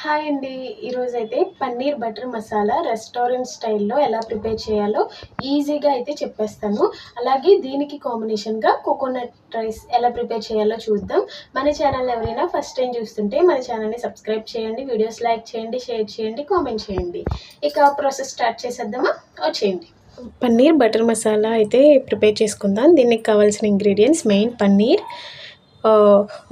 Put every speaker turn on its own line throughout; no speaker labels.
Hi అండి. ఈరోజు అయితే పన్నీర్ బటర్ మసాలా రెస్టారెంట్ స్టైల్లో ఎలా ప్రిపేర్ చేయాలో ఈజీగా అయితే చెప్పేస్తాను. అలాగే దీనికి కాంబినేషన్గా కోకోనట్ రైస్ ఎలా ప్రిపేర్ చేయాలో చూద్దాం. మన ఛానల్ ఎవరైనా ఫస్ట్ టైం చూస్తుంటే మన ఛానల్ని సబ్స్క్రైబ్ చేయండి వీడియోస్ లైక్ చేయండి షేర్ చేయండి కామెంట్ చేయండి. ఇక ప్రాసెస్ స్టార్ట్ చేసేద్దామా? వచ్చేయండి. పన్నీర్ బటర్ మసాలా అయితే ప్రిపేర్ చేసుకుందాం. దీనికి కావాల్సిన ఇంగ్రీడియంట్స్ మెయిన్ పన్నీర్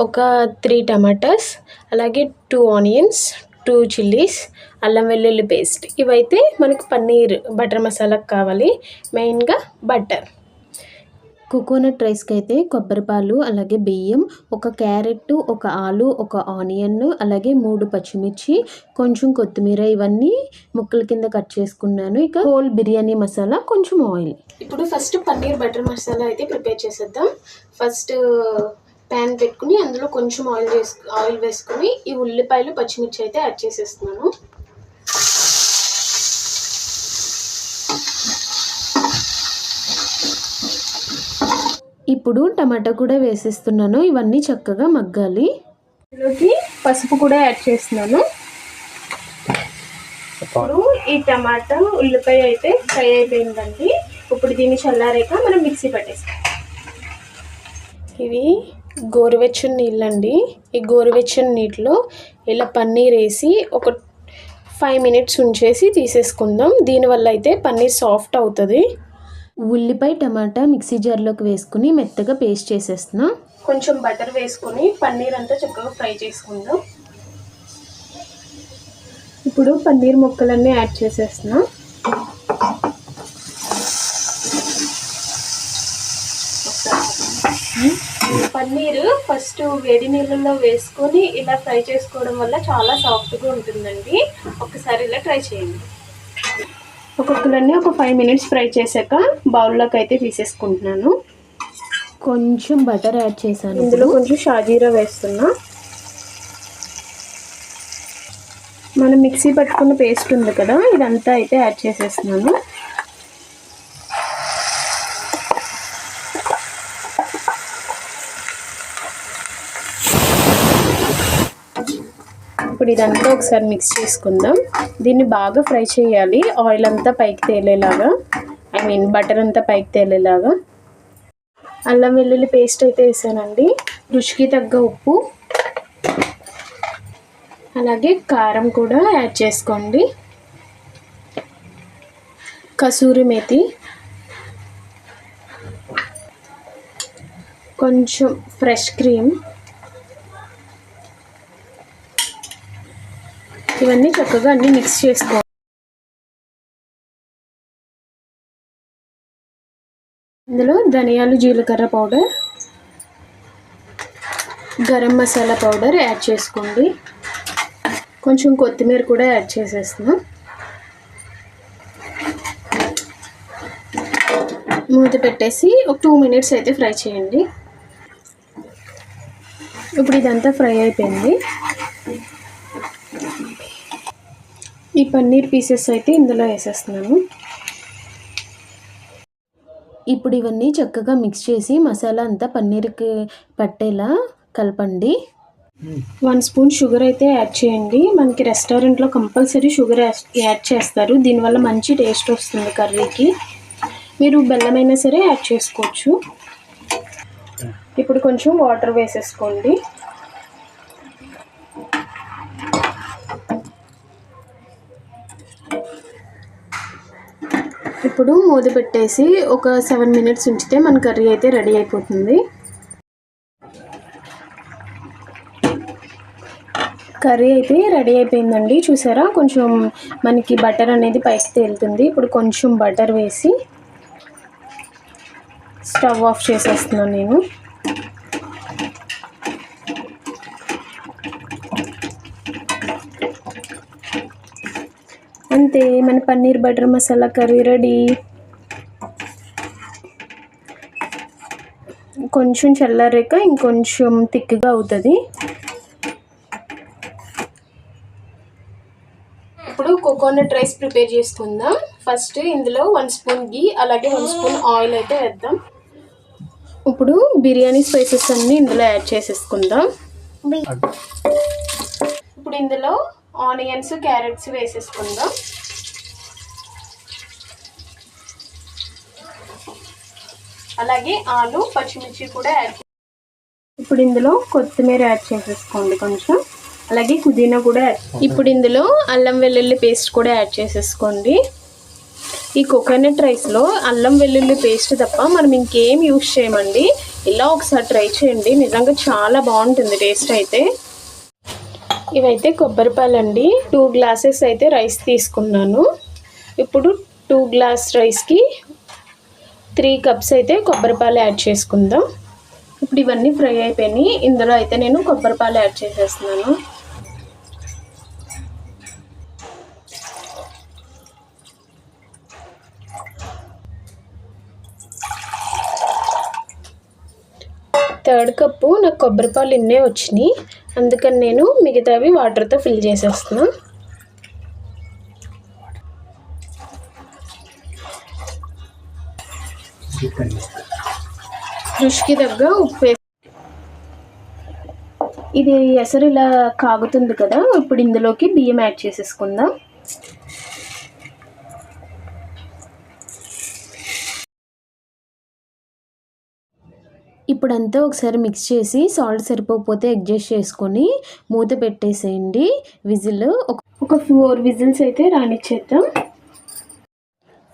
ఒక త్రీ టమాటాస్ అలాగే టూ ఆనియన్స్ టూ చిల్లీస్ అల్లం వెల్లుల్లి పేస్ట్ ఇవైతే మనకు పన్నీర్ బటర్ మసాలాకు కావాలి మెయిన్గా బటర్
కోకోనట్ రైస్కి అయితే కొబ్బరి పాలు అలాగే బియ్యం ఒక క్యారెట్ ఒక ఆలు ఒక ఆనియన్ అలాగే మూడు పచ్చిమిర్చి కొంచెం కొత్తిమీర ఇవన్నీ ముక్కల కింద కట్ చేసుకున్నాను. ఇక హోల్ బిర్యానీ మసాలా కొంచెం ఆయిల్.
ఇప్పుడు ఫస్ట్ పన్నీర్ బటర్ మసాలా అయితే ప్రిపేర్ చేసేద్దాం. ఫస్ట్ ప్యాన్ పెట్టుకుని అందులో కొంచెం ఆయిల్ వేసు ఆయిల్ వేసుకుని ఈ ఉల్లిపాయలు పచ్చిమిర్చి అయితే యాడ్ చేసేస్తున్నాను.
ఇప్పుడు టమాటా కూడా వేసేస్తున్నాను. ఇవన్నీ చక్కగా మగ్గాలి.
ఇందులోకి పసుపు కూడా యాడ్ చేస్తున్నాను. ఇప్పుడు ఈ టమాటా ఉల్లిపాయ అయితే ఫ్రై అయిపోయిందండి. ఇప్పుడు దీన్ని చల్లారాక మనం మిక్సీ పట్టేస్తాం ఇవి గోరువెచ్చని నీళ్ళండి. ఈ గోరువెచ్చని నీటిలో ఇలా పన్నీర్ వేసి ఒక ఫైవ్ మినిట్స్ ఉంచేసి తీసేసుకుందాం. దీనివల్ల అయితే పన్నీర్ సాఫ్ట్ అవుతుంది.
ఉల్లిపాయ టమాటా మిక్సీ జార్లోకి వేసుకుని మెత్తగా పేస్ట్ చేసేస్తున్నా.
కొంచెం బటర్ వేసుకొని పన్నీర్ అంతా చక్కగా ఫ్రై చేసుకుందాం. ఇప్పుడు పన్నీర్ ముక్కలన్నీ యాడ్ చేసేస్తున్నా. పన్నీర్ ఫస్ట్ వేడి నీళ్ళల్లో వేసుకొని ఇలా ఫ్రై చేసుకోవడం వల్ల చాలా సాఫ్ట్గా ఉంటుందండి. ఒకసారి ఇలా ట్రై చేయండి. ఒక్కొక్కలన్నీ ఒక ఫైవ్ మినిట్స్ ఫ్రై చేశాక బౌల్లోకి అయితే తీసేసుకుంటున్నాను.
కొంచెం బటర్ యాడ్ చేశాను
ఇందులో కొంచెం షాజీరా వేస్తున్నా. మనం మిక్సీ పట్టుకున్న పేస్ట్ ఉంది కదా ఇదంతా అయితే యాడ్ చేసేస్తున్నాను. ఇప్పుడు ఇదంతా ఒకసారి మిక్స్ చేసుకుందాం. దీన్ని బాగా ఫ్రై చేయాలి. ఆయిల్ అంతా పైకి తేలేలాగా. ఐ మీన్ బటర్ అంతా పైకి తేలేలాగా. అల్లం వెల్లుల్లి పేస్ట్ అయితే వేసానండి. రుచికి తగ్గ ఉప్పు. అలాగే కారం కూడా యాడ్ చేసుకోండి. కసూరి మేతి. కొంచెం ఫ్రెష్ క్రీమ్. ఇవన్నీ చక్కగా అన్నీ మిక్స్ చేసుకో ఇందులో ధనియాలు జీలకర్ర powder garam masala powder add చేసుకోండి. కొంచెం కొత్తిమీర కూడా యాడ్ చేసేస్తున్నాం. మూత పెట్టేసి ఒక టూ మినిట్స్ అయితే ఫ్రై చేయండి. ఇప్పుడు ఇదంతా ఫ్రై అయిపోయింది. ఈ పన్నీర్ పీసెస్ అయితే ఇందులో వేసేస్తున్నాను
ఇప్పుడు ఇవన్నీ చక్కగా మిక్స్ చేసి మసాలా అంతా పన్నీర్కి పట్టేలా కలపండి.
వన్ స్పూన్ షుగర్ అయితే యాడ్ చేయండి. మనకి రెస్టారెంట్లో కంపల్సరీ షుగర్ యాడ్ చేస్తారు. దీనివల్ల మంచి టేస్ట్ వస్తుంది కర్రీకి. మీరు బెల్లమైనా సరే యాడ్ చేసుకోవచ్చు. ఇప్పుడు కొంచెం వాటర్ వేసేసుకోండి. ఇప్పుడు మూత పెట్టేసి ఒక సెవెన్ మినిట్స్ ఉంచితే మన కర్రీ అయితే రెడీ అయిపోతుంది. కర్రీ అయితే రెడీ అయిపోయిందండి. చూసారా? కొంచెం మనకి బటర్ అనేది పైకి తేలుతుంది. ఇప్పుడు కొంచెం బటర్ వేసి స్టవ్ ఆఫ్ చేసేస్తున్నాను నేను. అంతే మన paneer butter masala curry ready? కొంచెం చల్లారాక ఇంకొంచెం థిక్గా అవుతుంది. ఇప్పుడు కోకోనట్ రైస్ ప్రిపేర్ చేసుకుందాం. ఫస్ట్ ఇందులో వన్ స్పూన్ గీ అలాగే వన్ స్పూన్ ఆయిల్ అయితే వేద్దాం. ఇప్పుడు బిర్యానీ స్పైసెస్ అన్నీ ఇందులో యాడ్ చేసేసుకుందాం. ఇప్పుడు ఇందులో ఆనియన్స్ క్యారెట్స్ వేసేసుకుందాం. అలాగే ఆలు పచ్చిమిర్చి కూడా యాడ్ ఇప్పుడు ఇందులో కొత్తిమీర యాడ్ చేసేసుకోండి కొంచెం. అలాగే పుదీనా కూడా యాడ్ ఇప్పుడు ఇందులో అల్లం వెల్లుల్లి పేస్ట్ కూడా యాడ్ చేసేసుకోండి. ఈ కోకోనట్ రైస్లో అల్లం వెల్లుల్లి పేస్ట్ తప్ప మనం ఇంకేం యూస్ చేయమండి. ఇలా ఒకసారి ట్రై చేయండి. నిజంగా చాలా బాగుంటుంది టేస్ట్ అయితే. ఇవైతే కొబ్బరి పాలండి టూ గ్లాసెస్ అయితే రైస్ తీసుకున్నాను. ఇప్పుడు టూ గ్లాస్ రైస్కి త్రీ కప్స్ అయితే కొబ్బరి పాలు యాడ్ చేసుకుందాం. ఇప్పుడు ఇవన్నీ ఫ్రై అయిపోయినాయి. ఇందులో అయితే నేను కొబ్బరి పాలు యాడ్ చేసేస్తున్నాను. థర్డ్ కప్పు నాకు కొబ్బరిపాలు ఇన్నే వచ్చినాయి. అందుకని నేను మిగతావి వాటర్తో ఫిల్ చేసేస్తున్నా. రుచికి తగ్గ ఉప్పు ఇది ఎసరు ఇలా కాగుతుంది కదా ఇప్పుడు ఇందులోకి బియ్యం యాడ్ చేసేసుకుందాం.
ఇప్పుడంతా ఒకసారి మిక్స్ చేసి సాల్ట్ సరిపోకపోతే అడ్జస్ట్ చేసుకొని మూత పెట్టేసేయండి. విజిల్
ఒక ఫోర్ విజిల్స్ అయితే రానిచ్చేద్దాం.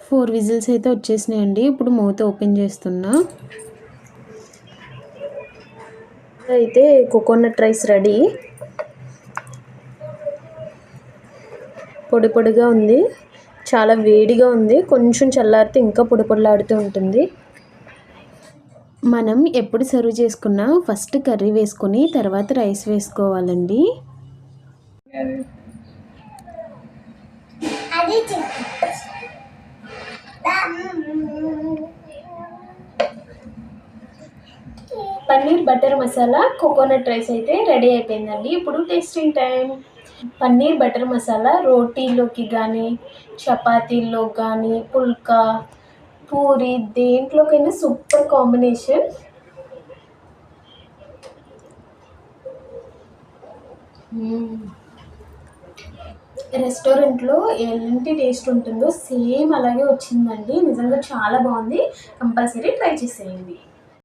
ఫోర్ విజిల్స్ అయితే వచ్చేసినాయండి. ఇప్పుడు మూత ఓపెన్ చేస్తున్నా. అయితే కోకోనట్ రైస్ రెడీ. పొడి పొడిగా ఉంది. చాలా వేడిగా ఉంది. కొంచెం చల్లారితే ఇంకా పొడి పొడిలాడుతూ ఉంటుంది. మనం ఎప్పుడు సర్వ్ చేసుకున్నా ఫస్ట్ కర్రీ వేసుకొని తర్వాత రైస్ వేసుకోవాలండి.
Paneer butter masala coconut rice అయితే రెడీ అయిపోయిందండి. ఇప్పుడు tasting time. Paneer butter masala రోటీలోకి కానీ చపాతీల్లో కానీ పుల్కా పూరి దేంట్లోకైనా సూపర్ కాంబినేషన్. రెస్టారెంట్లో ఎలాంటి టేస్ట్ ఉంటుందో సేమ్ అలాగే వచ్చిందండి. నిజంగా చాలా బాగుంది. కంపల్సరీ ట్రై చేసేయండి.